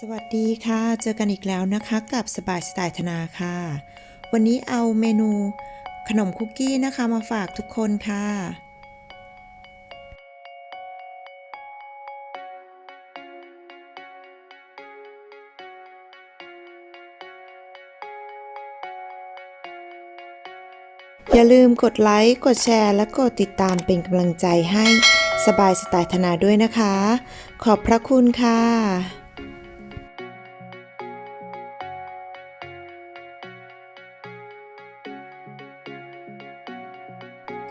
สวัสดีค่ะ เจอกันอีกแล้วนะคะกับสบายสไตล์ธนาค่ะ วันนี้เอาเมนูขนมคุกกี้นะคะมาฝากทุกคนค่ะ อย่าลืมกดไลค์กดแชร์ และกดติดตามเป็นกำลังใจให้สบายสไตล์ธนาด้วยนะคะ ขอบพระคุณค่ะ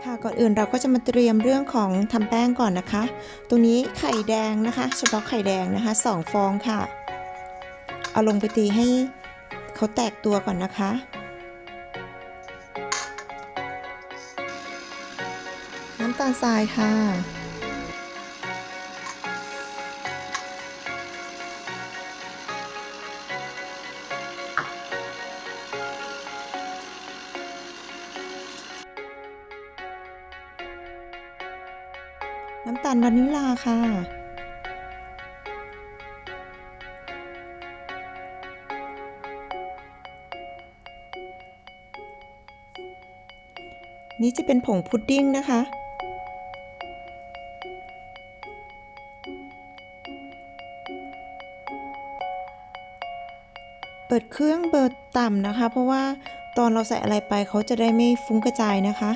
ค่ะก่อนอื่นเราก็จะมาเตรียมเรื่องของทำแป้งก่อนนะคะ ตรงนี้ไข่แดงนะคะ เฉพาะไข่แดงนะคะสองฟองค่ะ เอาลงไปตีให้เขาแตกตัวก่อนนะคะ น้ำตาลทรายค่ะำตาลวานิลลาค่ะ นี่จะเป็นผงพุดดิ้งนะคะเปิดเครื่องเบอร์ต่ำนะคะ เพราะว่าตอนเราใส่อะไรไปเขาจะได้ไม่ฟุ้งกระจายนะคะ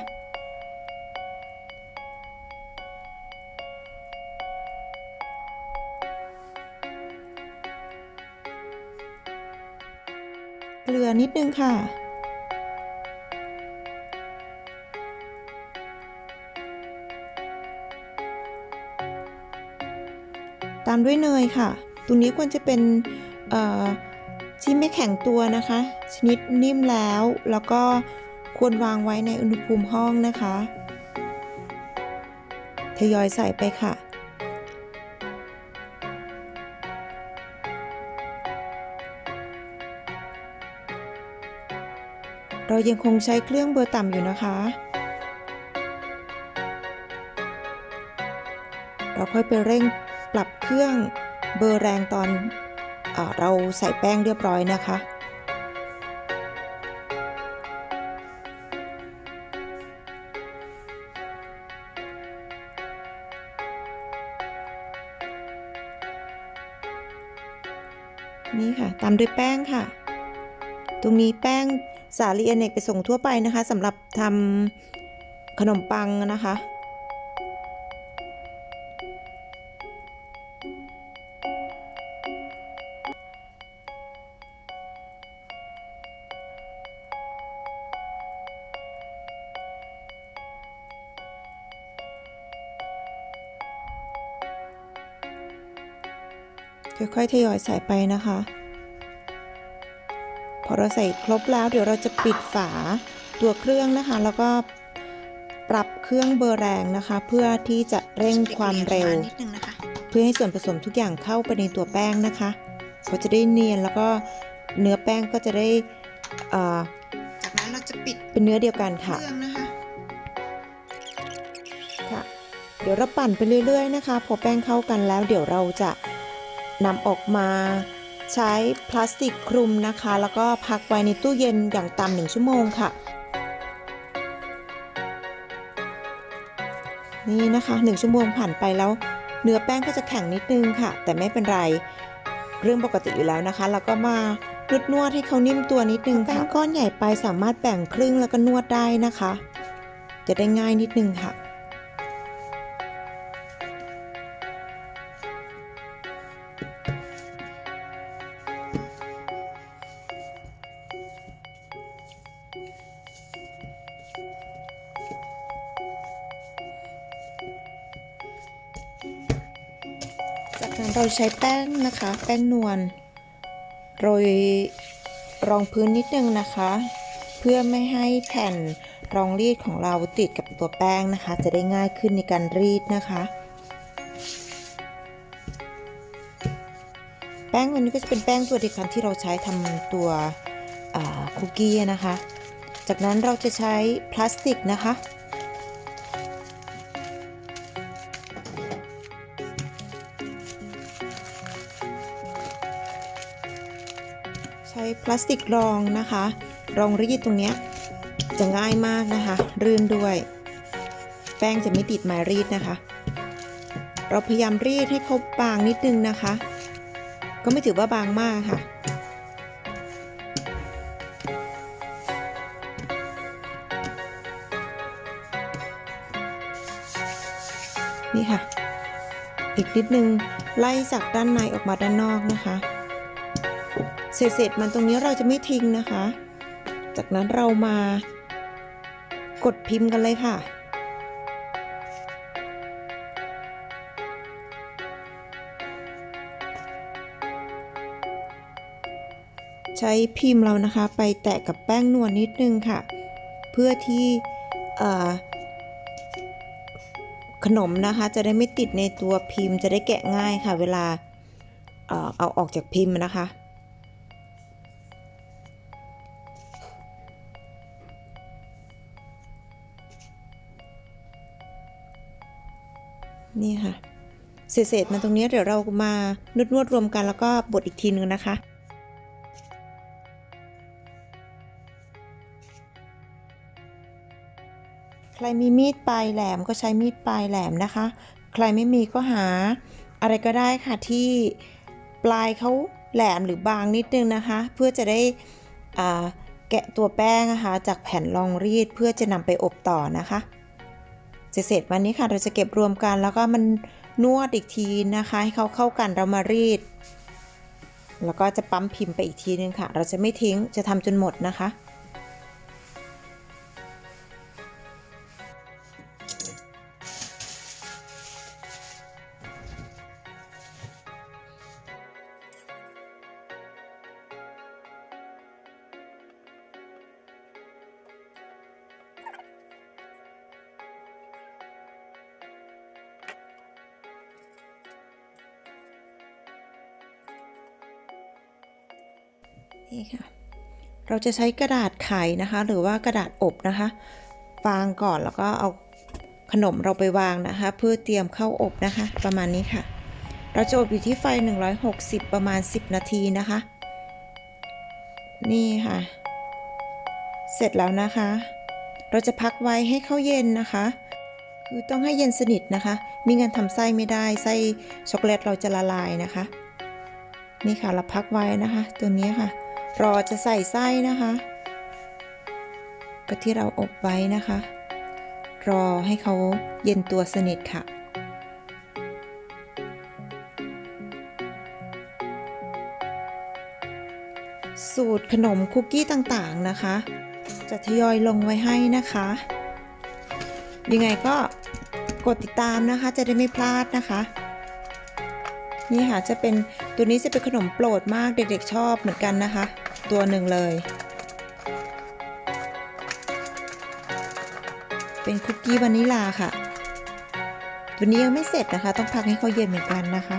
ค่ะตรงนี้ควรจะเป็นที่ไม่แข็งตัวนะคะ ชนิดนิ่มแล้ว แล้วก็ควรวางไว้ในอุณหภูมิห้องนะคะทยอยใส่ไปค่ะ เรายังคงใช้เครื่องเบอร์ต่ำอยู่นะคะ เราค่อยไปเร่งปรับเครื่อง เบอร์แรงตอนอเราใส่แป้งเรียบร้อยนะคะ นี่ค่ะตามด้วยแป้งค่ะ ตรงนี้แป้งสาลีอเนกไปส่งทั่วไปนะคะสำหรับทำขนมปังนะคะ ค่อยๆทยอยใส่ไปนะคะ พอเราใส่ครบแล้วเดี๋ยวเราจะปิดฝาตัวเครื่องนะคะ แล้วก็ปรับเครื่องเบอร์แรงนะคะ เพื่อที่จะเร่งความเร็วนิดนึงนะคะเพื่อให้ส่วนผสมทุกอย่างเข้าไปในตัวแป้งนะคะเขาจะได้เนียนแล้วก็เนื้อแป้งก็จะได้เอ่อจากนั้นเราจะปิดเป็นเนื้อเดียวกันเคค่ะรื่องนะคะค่ะ เดี๋ยวเราปั่นไปเรื่อย ๆ นะคะ พอแป้งเข้ากันแล้วเดี๋ยวเราจะ นำออกมาใช้พลาสติกคลุมนะคะ แล้วก็พักไว้ในตู้เย็นอย่างต่ำหนึ่งชั่วโมงค่ะ นี่นะคะหนึ่งชั่วโมงผ่านไปแล้ว เนื้อแป้งก็จะแข็งนิดนึงค่ะ แต่ไม่เป็นไรเรื่องปกติอยู่แล้วนะคะ แล้วก็มานวดนวดให้เขานิ่มตัวนิดนึงค่ะแป้งก้อนใหญ่ไปสามารถแบ่งครึ่งแล้วก็นวดได้นะคะ จะได้ง่ายนิดนึงค่ะ ใช้แป้งนะคะ แป้งนวลโรยรองพื้นนิดนึงนะคะ เพื่อไม่ให้แผ่นรองรีดของเราติดกับตัวแป้งนะคะ จะได้ง่ายขึ้นในการรีดนะคะ แป้งวันนี้ก็จะเป็นแป้งตัวเดียวกันที่เราใช้ทำตัวคุกกี้นะคะ จากนั้นเราจะใช้พลาสติกนะคะ ช้พลาสติกรองนะคะ รองรีดตรงเนี้ยจะง่ายมากนะคะ รื่นด้วย แป้งจะไม่ติดไม้รีดนะคะ เราพยายามรีดให้เขาบางนิดนึงนะคะ ก็ไม่ถือว่าบางมากค่ะนี่ค่ะ อีกนิดนึงไล่จากด้านในออกมาด้านนอกนะคะ เศษๆมันตรงนี้เราจะไม่ทิ้งนะคะ จากนั้นเรามากดพิมพ์กันเลยค่ะ ใช้พิมพ์เรานะคะ ไปแตะกับแป้งนวลนิดนึงค่ะ เพื่อที่ขนมนะคะจะได้ไม่ติดในตัวพิมพ์จะได้แกะง่ายค่ะ เวลาเอ่อเอาออกจากพิมพ์นะคะ นี่ค่ะ เศษๆมันตรงนี้เดี๋ยวเรามานวดๆรวมกันแล้วก็บดอีกทีนึงนะคะใครมีมีดปลายแหลมก็ใช้มีดปลายแหลมนะคะ ใครไม่มีก็หาอะไรก็ได้ค่ะที่ปลายเขาแหลมหรือบางนิดนึงนะคะ เพื่อจะได้แกะตัวแป้งนะคะจากแผ่นรองรีดเพื่อจะนำไปอบต่อนะคะ เสร็จวันนี้ค่ะเราจะเก็บรวมกันแล้วก็มันนวดอีกทีนะคะ ให้เขาเข้ากันเรามารีด แล้วก็จะปั๊มพิมพ์ไปอีกทีนึงค่ะ เราจะไม่ทิ้งจะทำจนหมดนะคะ นี่ค่ะ เราจะใช้กระดาษไขนะคะ หรือว่ากระดาษอบนะคะวางก่อนแล้วก็เอาขนมเราไปวางนะคะ เพื่อเตรียมเข้าอบนะคะ ประมาณนี้ค่ะ เราจะอบอยู่ที่ไฟ 160 ประมาณ 10 นาทีนะคะ นี่ค่ะ เสร็จแล้วนะคะ เราจะพักไว้ให้เข้าเย็นนะคะ คือต้องให้เย็นสนิทนะคะ มีงั้นทำไส้ไม่ได้ไส้ช็อกโกแลตเราจะละลายนะคะ นี่ค่ะเราพักไว้นะคะ ตัวนี้ค่ะ รอจะใส่ไส้นะคะก็ที่เราอบไว้นะคะ รอให้เขาเย็นตัวสนิทค่ะ สูตรขนมคุกกี้ต่างๆนะคะ จะทยอยลงไว้ให้นะคะ ยังไงก็กดติดตามนะคะจะได้ไม่พลาดนะคะ นี่ค่ะจะเป็นตัวนี้จะเป็นขนมโปรดมากเด็กๆชอบเหมือนกันนะคะ ตัวหนึ่งเลย เป็นคุกกี้วานิลาค่ะ ตัวนี้ยังไม่เสร็จนะคะ ต้องพักให้เขาเย็นเหมือนกันนะคะ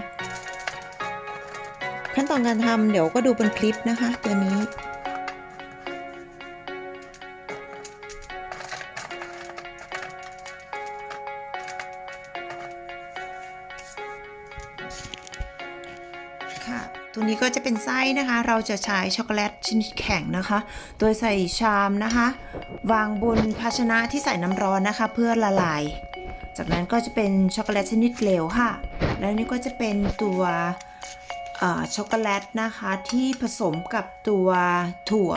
ขั้นตอนการทำเดี๋ยวก็ดูบนคลิปนะคะ ตัวนี้ นี้ก็จะเป็นไส้นะคะ เราจะใช้ช็อกโกแลตชนิดแข็งนะคะ โดยใส่ชามนะคะ วางบนภาชนะที่ใส่น้ำร้อนนะคะ เพื่อละลาย จากนั้นก็จะเป็นช็อกโกแลตชนิดเหลวค่ะ แล้วนี่ก็จะเป็นตัวช็อกโกแลตนะคะที่ผสมกับตัวถั่ว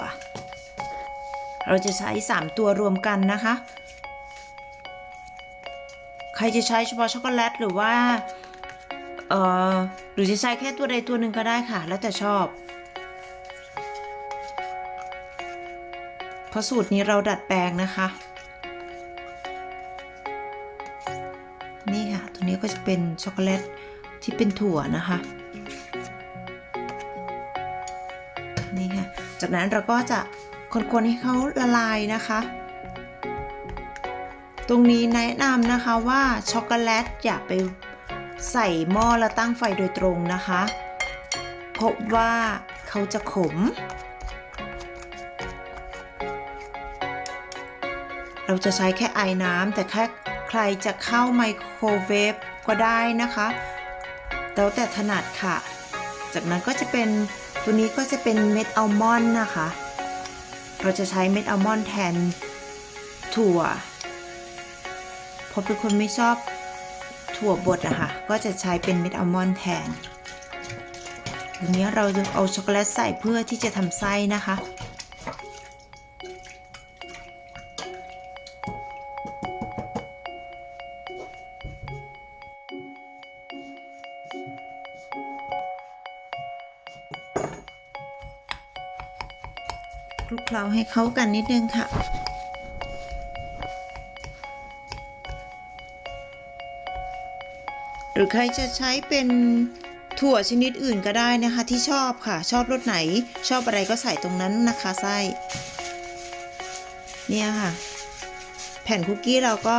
เราจะใช้ 3 ตัวรวมกันนะคะ ใครจะใช้เฉพาะช็อกโกแลตหรือว่า เอ่อหรือจะใช้แค่ตัวใดตัวหนึ่งก็ได้ค่ะ แล้วแต่ชอบเพราะสูตรนี้เราดัดแปลงนะคะ นี่ค่ะ ตัวนี้ก็จะเป็นช็อกโกแลตที่เป็นถั่วนะคะ นี่ค่ะ จากนั้นเราก็จะคนๆให้เขาละลายนะคะ ตรงนี้แนะนำนะคะว่าช็อกโกแลตอย่าไป ใส่หม้อแล้วตั้งไฟโดยตรงนะคะ พบว่าเขาจะขม เราจะใช้แค่ไอน้ำแต่แค่ใครจะเข้าไมโครเวฟก็ได้นะคะแล้วแต่ถนัดค่ะ จากนั้นก็จะเป็นตัวนี้ก็จะเป็นเม็ดอัลมอนด์นะคะ เราจะใช้เม็ดอัลมอนด์แทนถั่วเพราะเป็นคนไม่ชอบ ถั่วบดนะคะก็จะใช้เป็นเม็ดอัลมอนด์แทนทีนี้เราจะเอาช็อกโกแลตใส่เพื่อที่จะทำไส้นะคะ คลุกเคล้าให้เข้ากันนิดนึงค่ะ รือใครจะใช้เป็นถั่วชนิดอื่นก็ได้นะคะ ที่ชอบค่ะ ชอบรสไหน ชอบอะไรก็ใส่ตรงนั้นนะคะไส้เนี่ยค่ะ แผ่นคุกกี้เราก็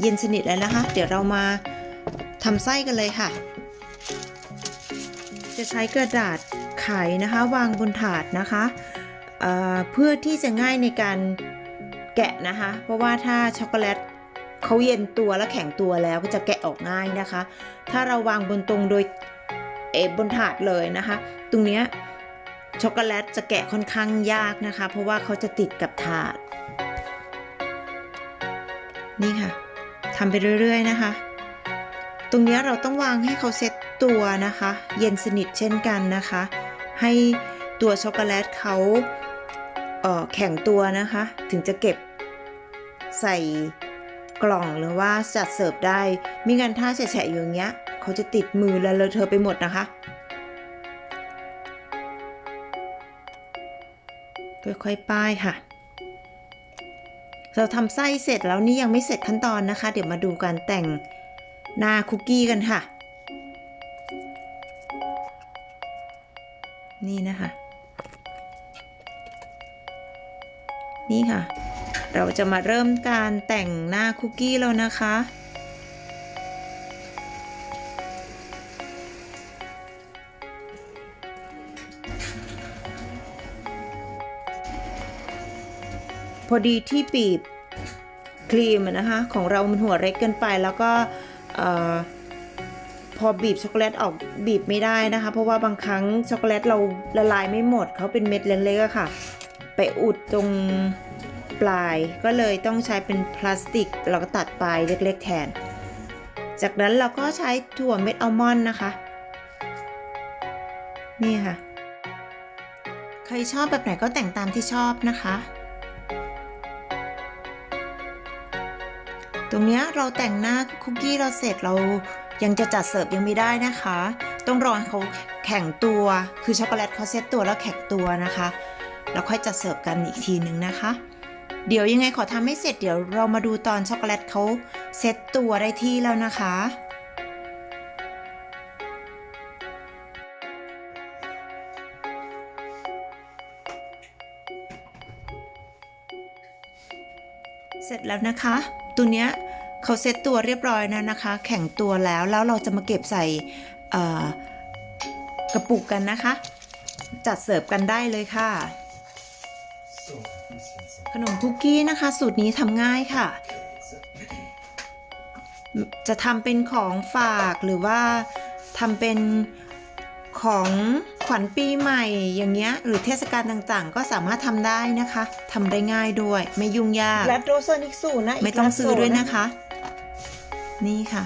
เย็นสนิทแล้วนะคะ เดี๋ยวเรามาทำไส้กันเลยค่ะ จะใช้กระดาษไขนะคะ วางบนถาดนะคะเเพื่อที่จะง่ายในการแกะนะคะ เพราะว่าถ้าช็อกโกแลต เขาเย็นตัวและแข็งตัวแล้วก็จะแกะออกง่ายนะคะ ถ้าเราวางบนตรงโดยเอบนถาดเลยนะคะ ตรงเนี้ยช็อกโกแลตจะแกะค่อนข้างยากนะคะ เพราะว่าเขาจะติดกับถาด นี่ค่ะทำไปเรื่อยๆนะคะ ตรงเนี้ยเราต้องวางให้เขาเซ็ตตัวนะคะ เย็นสนิทเช่นกันนะคะ ให้ตัวช็อกโกแลตเขาเออแข็งตัวนะคะ ถึงจะเก็บใส่ กล่องหรือว่าจัดเสิร์ฟได้มิงั้นถ้าแฉะอยู่อย่างเงี้ย เขาจะติดมือและเลอะเทอะไปหมดนะคะ ค่อยๆป้ายค่ะ เราทำไส้เสร็จแล้วนี่ยังไม่เสร็จขั้นตอนนะคะ เดี๋ยวมาดูการแต่งหน้าคุกกี้กันค่ะ นี่นะคะ นี่ค่ะ เราจะมาเริ่มการแต่งหน้าคุกกี้แล้วนะคะ พอดีที่ปีบครีมนะคะ ของเรามันหัวเล็กเกินไปแล้วก็พอบีบช็อกโกแลตออกบีบไม่ได้นะคะ เพราะว่าบางครั้งช็อกโกแลตเราละลายไม่หมดเขาเป็นเม็ดเล็กๆอะค่ะ ไปอุดตรง ปลาย ก็เลยต้องใช้เป็นพลาสติก เราก็ตัดปลายเล็ก ๆ แทน จากนั้นเราก็ใช้ถั่วเม็ดอัลมอนด์นะคะ นี่ค่ะ ใครชอบแบบไหนก็แต่งตามที่ชอบนะคะ ตรงนี้เราแต่งหน้าคุกกี้เราเสร็จเรายังจะจัดเสิร์ฟยังไม่ได้นะคะ ต้องรอให้เขาแข็งตัว คือช็อกโกแลตเขาเซตตัวแล้วแข็งตัวนะคะ แล้วค่อยจัดเสิร์ฟกันอีกทีหนึ่งนะคะ เดี๋ยวยังไงขอทำให้เสร็จเดี๋ยวเรามาดูตอนช็อกโกแลตเขาเซตตัวได้ที่แล้วนะคะ เสร็จแล้วนะคะ ตัวเนี้ยเขาเซตตัวเรียบร้อยแล้วนะคะ แข็งตัวแล้วแล้วเราจะมาเก็บใส่กระปุกกันนะคะ จัดเสิร์ฟกันได้เลยค่ะ ขนมคุกกี้นะคะ สูตรนี้ทำง่ายค่ะ จะทำเป็นของฝากหรือว่าทำเป็นของขวัญปีใหม่อย่างเงี้ยหรือเทศกาลต่างๆ ก็สามารถทำได้นะคะทำได้ง่ายด้วย ไม่ยุ่งยากรัดโรโซนิกสูนะไม่ต้องซื้อด้วยนะคะ นี่ค่ะ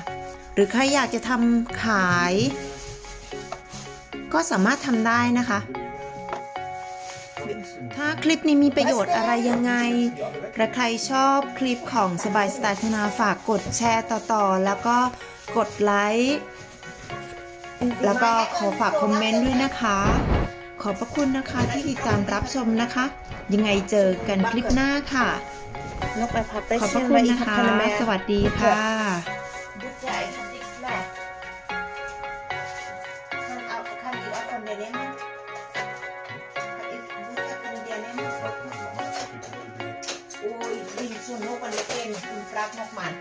หรือใครอยากจะทำขาย ก็สามารถทำได้นะคะ ถ้าคลิปนี้มีประโยชน์อะไรยังไงและใครชอบคลิปของสบายสไตล์ธนาฝากกดแชร์ต่อๆ แล้วก็กดไลค์ แล้วก็ขอฝากคอมเมนต์ด้วยนะคะ ขอบพระคุณนะคะที่ติดตามรับชมนะคะ ยังไงเจอกันคลิปหน้าค่ะ Nog een paar ขอบพระ pestjes คุณ maar ik นะ heb คะ van de สวัสดีค่ะ หมกมัน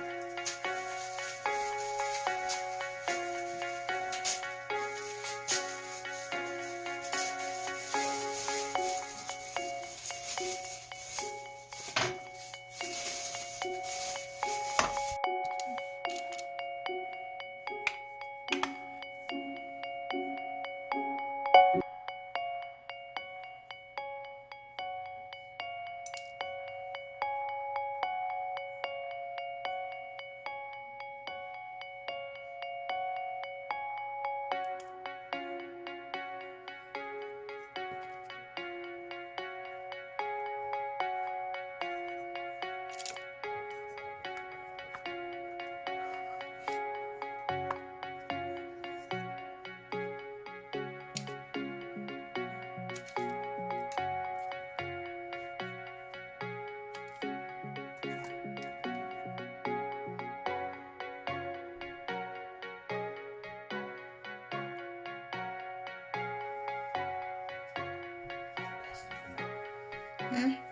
嗯。